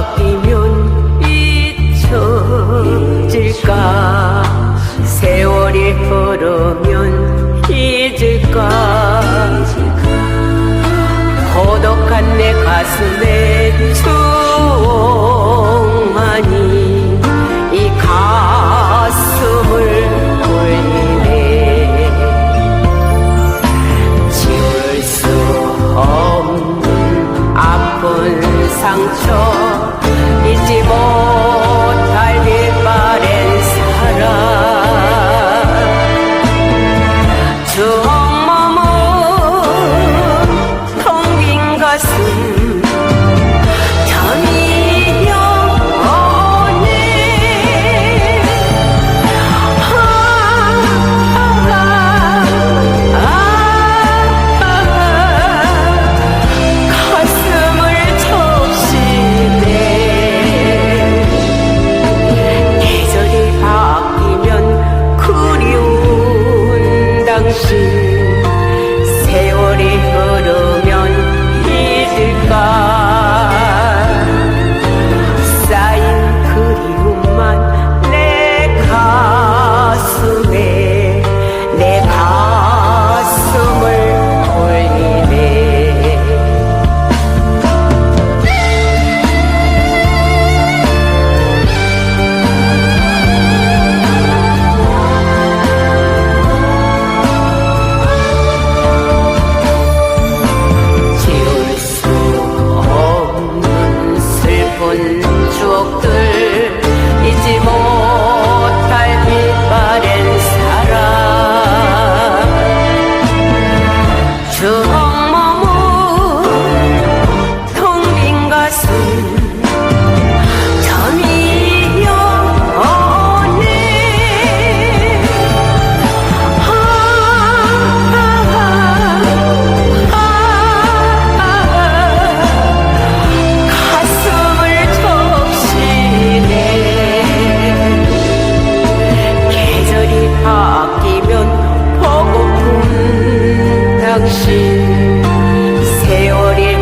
바뀌면 잊혀질까? 세월이 흐르면 잊을까? 고독한 내 가슴에 추억만이 해본 추억들 잊지 못 당신. 세월이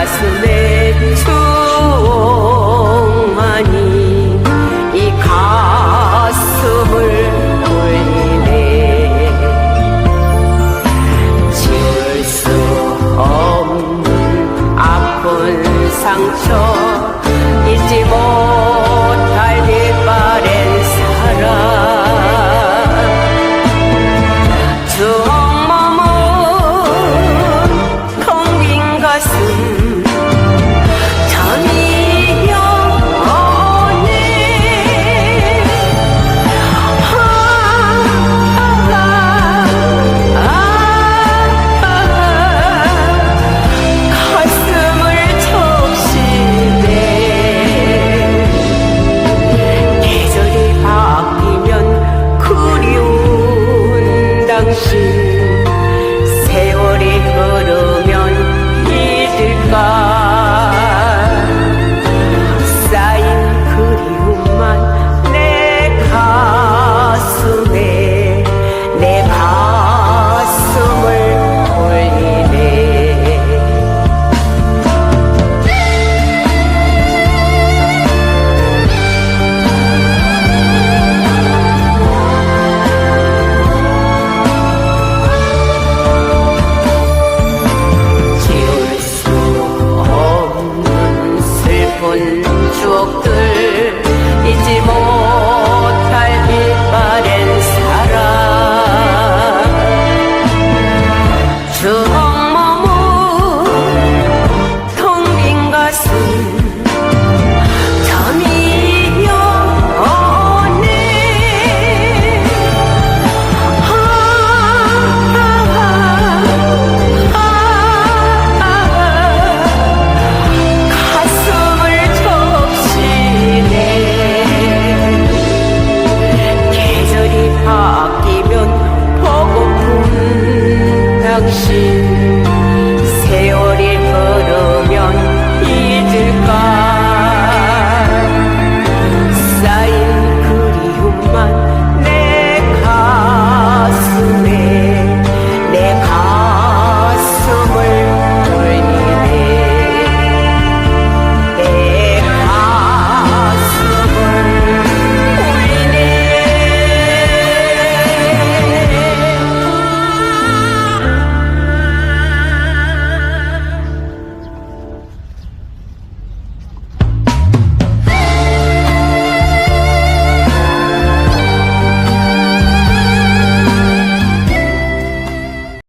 가슴에 충만히 이 가슴을 울리네. 수 없는 아픈 상처 잊지 못 Mommy